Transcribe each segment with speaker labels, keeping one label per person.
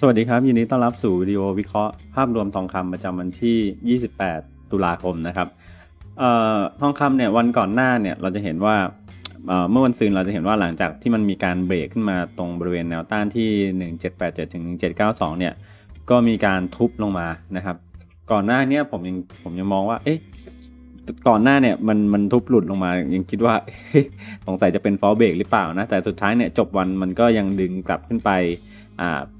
Speaker 1: สวัสดีครับ ยินดีต้อนรับสู่วิดีโอวิเคราะห์ภาพรวมทองคำประจำวันที่ 28 ตุลาคมนะครับออทองคำเนี่ยวันก่อนหน้าเนี่ยเราจะเห็นว่าเมื่อวันซืนเราจะเห็นว่าหลังจากที่มันมีการเบรกขึ้นมาตรงบริเวณแนวต้านที่ 1787ถึง1792 เนี่ยก็มีการทุบลงมานะครับ ก่อนหน้าเนี้ผมยังผมยังมองว่า เอ๊ะก่อนหน้าเนี่ยมันมันทุบหลุดลงมายังคิดว่าสงสัยจะเป็นฟอลเบรกหรือเปล่านะแต่สุดท้ายเนี่ยจบวันมันก็ยังดึงกลับขึ้นไป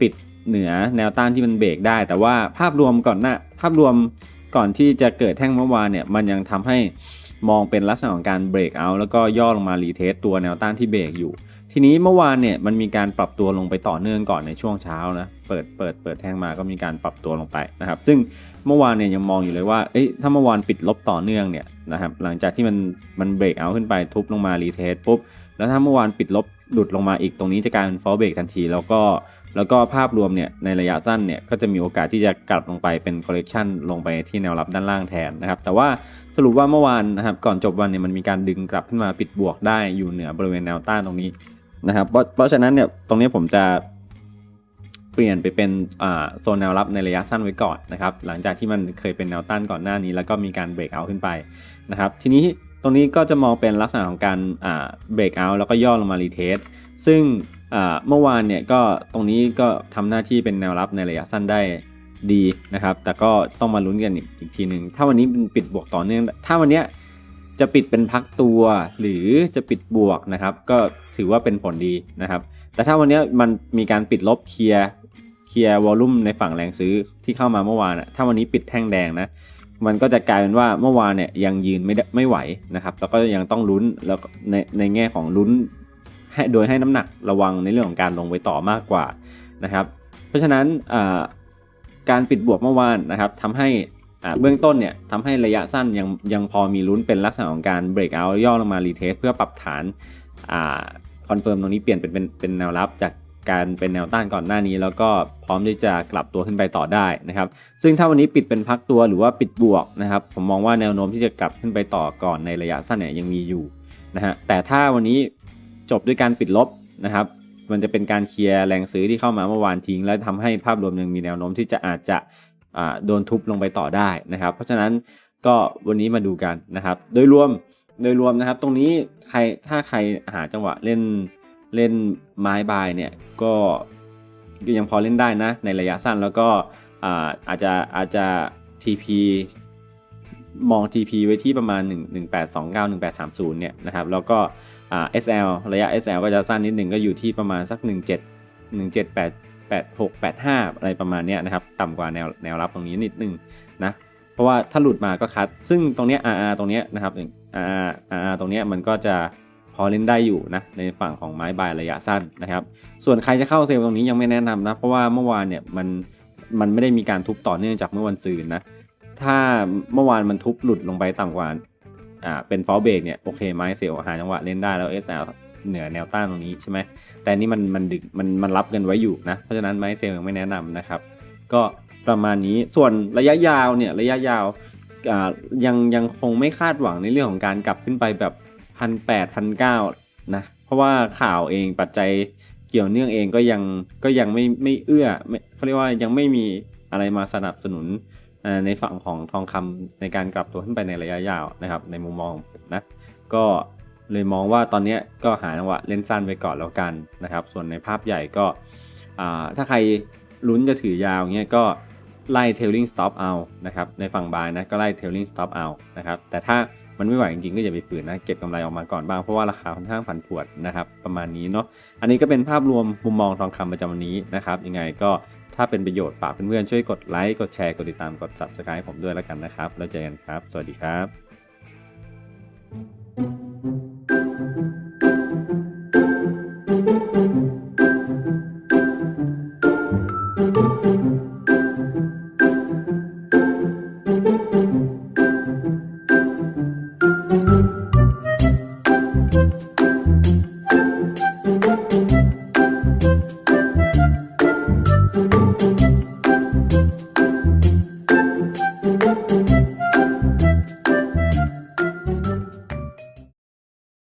Speaker 1: ปิด เหนือแนวต้านที่มันเบรกได้ แต่ว่าภาพรวมก่อนหน้าภาพรวมก่อนที่จะเกิดแท่งเมื่อวานเนี่ยมันยังทำให้มองเป็นลักษณะของการเบรกเอาแล้วก็ย่อลงมารีเทสตัวแนวต้านที่เบรกอยู่ ทีนี้เมื่อวานเนี่ยมันมีการปรับตัวลงไปต่อเนื่องก่อนในช่วงเช้านะเปิดเปิดเปิดแท่งมาก็มีการปรับตัวลงไปนะครับ ซึ่งเมื่อวานเนี่ยยังมองอยู่เลยว่าเอ้ยถ้าเมื่อวานปิดลบต่อเนื่องเนี่ยนะครับหลังจากที่มันมันเบรกเอาขึ้นไปทุบลงมารีเทสปุ๊บแล้วถ้าเมื่อวานปิดลบหลุดลงมาอีกตรงนี้จะกลายเป็นฟอลเบรกทันที แล้วก็ แล้วก็ภาพรวมเนี่ยในระยะสั้นเนี่ยก็จะมีโอกาสที่จะกลับลงไปเป็นคอ r เ e คชันลงไปที่แนวรับด้านล่างแทนนะครับ แต่ว่าสรุปว่าเมื่อวานนะครับก่อนจบวันเนี่ยมันมีการดึงกลับขึ้นมาปิดบวกได้อยู่เหนือบริเวณแนวต้านตรงนี้นะครับเพราะเพราะฉะนั้นเนี่ยตรงนี้ผมจะเปลี่ยนไปเป็นโซนแนวรับในระยะสั้นไว้ก่อนนะครับ หลังจากที่มันเคยเป็นแนวต้านก่อนหน้านี้ แล้วก็มีการเบรกเอาขึ้นไปนะครับ ทีนี้ ตรงนี้ก็จะมองเป็นลักษณะของการเบรกเอาแล้วก็ย่อลงมารีเทสซึ่งเมื่อวานเนี่ยก็ตรงนี้ก็ทำหน้าที่เป็นแนวรับในระยะสั้นได้ดีนะครับ แต่ก็ต้องมาลุ้นกันอีกทีหนึ่งถ้าวันนี้เป็นปิดบวกต่อเนื่อง ถ้าวันนี้จะปิดเป็นพักตัวหรือจะปิดบวกนะครับ ก็ถือว่าเป็นผลดีนะครับ แต่ถ้าวันนี้มันมีการปิดลบเคลียร์เคลียร์วอลลุ่มในฝั่งแรงซื้อที่เข้ามาเมื่อวานอะถ้าวันนี้ปิดแท่งแดงนะ มันก็จะกลายเป็นว่าเมื่อวานเนี่ยยังยืนไม่ได้ไม่ไหวนะครับแล้วก็ยังต้องลุ้นแล้วในในแง่ของลุ้นให้โดยให้น้ำหนักระวังในเรื่องของการลงไปต่อมากกว่านะครับ เพราะฉะนั้นการปิดบวกเมื่อวานนะครับทำให้เบื้องต้นเนี่ยทำให้ระยะสั้นยังยังพอมีลุ้นเป็นลักษณะของการเบรกเอาย่อลงมารีเทสเพื่อปรับฐานคอนเฟิร์มตรงนี้เปลี่ยนเป็นเป็นเป็นแนวรับจาก การเป็นแนวต้านก่อนหน้านี้ แล้วก็พร้อมที่จะกลับตัวขึ้นไปต่อได้นะครับ ซึ่งถ้าวันนี้ปิดเป็นพักตัวหรือว่าปิดบวกนะครับ ผมมองว่าแนวโน้มที่จะกลับขึ้นไปต่อก่อนในระยะสั้นเนี่ยยังมีอยู่นะฮะแต่ถ้าวันนี้จบด้วยการปิดลบนะครับมันจะเป็นการเคลียร์แรงซื้อที่เข้ามาเมื่อวานทิ้ง และทำให้ภาพรวมยังมีแนวโน้มที่จะอาจจะโดนทุบลงไปต่อได้นะครับ เพราะฉะนั้นก็วันนี้มาดูกันนะครับ โดยรวมโดยรวมนะครับ ตรงนี้ใครถ้าใครหาจังหวะเล่น เล่นไม้บายเนี่ยก็ยังพอเล่นได้นะในระยะสั้นแล้วก็อาจจะอาจจะ TP มอง TP ไว้ที่ประมาณ 1 1829 1830เนี่ยนะครับแล้วก็อ่า SL ระยะ SL ก็จะสั้นนิดหนึ่งก็อยู่ที่ประมาณสัก 17 178 86 85 อะไรประมาณเนี้ยนะครับต่ำกว่าแนวแนวรับตรงนี้นิดหนึ่งนะเพราะว่าถ้าหลุดมาก็คัด ซึ่งตรงเนี้ย RR ตรงเนี้ยนะครับ RR RR ตรงเนี้ยมันก็จะ พอเล่นได้อยู่นะในฝั่งของไม้บายระยะสั้นนะครับ ส่วนใครจะเข้าเซลล์ตรงนี้ยังไม่แนะนำนะเพราะว่าเมื่อวานเนี่ยมันมันไม่ได้มีการทุบต่อเนื่องจากเมื่อวันซืนนะถ้าเมื่อวานมันทุบหลุดลงไปต่ำกว่าอ่าเป็นฟอลเบรกเนี่ยโอเคไม้เซลล์หาจังหวะเล่นได้แล้ว SL เหนือแนวต้านตรงนี้ใช่ไหมแต่นี่มันมันดึกมันมันรับกันไว้อยู่นะเพราะฉะนั้นไม้เซลล์ยังไม่แนะนำนะครับ ก็ประมาณนี้ส่วนระยะยาวเนี่ยระยะยาวอ่ายังยังคงไม่คาดหวังในเรื่องของการกลับขึ้นไปแบบ พันแปดพันเก้านะ เพราะว่าข่าวเองปัจจัยเกี่ยวเนื่องเองก็ยังก็ยังไม่ไม่เอื้อไม่เขาเรียกว่ายังไม่มีอะไรมาสนับสนุนในฝั่งของทองคำในการกลับตัวขึ้นไปในระยะยาวนะครับ ในมุมมองผมนะ ก็เลยมองว่าตอนนี้ก็หาจังหวะเล่นสั้นไปก่อนแล้วกันนะครับ ส่วนในภาพใหญ่ก็ถ้าใครลุ้นจะถือยาวเงี้ยก็ไล่ tailing stop เอานะครับ ในฝั่งบายนะก็ไล่ tailing stop เอานะครับ แต่ถ้า มันไม่ไหวจริงๆก็อย่าไปฝืนนะเก็บกำไรออกมาก่อนบ้างเพราะว่าราคาค่อนข้างผันผวนนะครับประมาณนี้เนาะอันนี้ก็เป็นภาพรวมมุมมองทองคำประจำวันนี้นะครับยังไงก็ถ้าเป็นประโยชน์ฝากเพื่อนๆช่วยกดไลค์กดแชร์กดติดตามกด subscribe ผมด้วยแล้วกันนะครับ แล้วเจอกันครับ สวัสดีครับ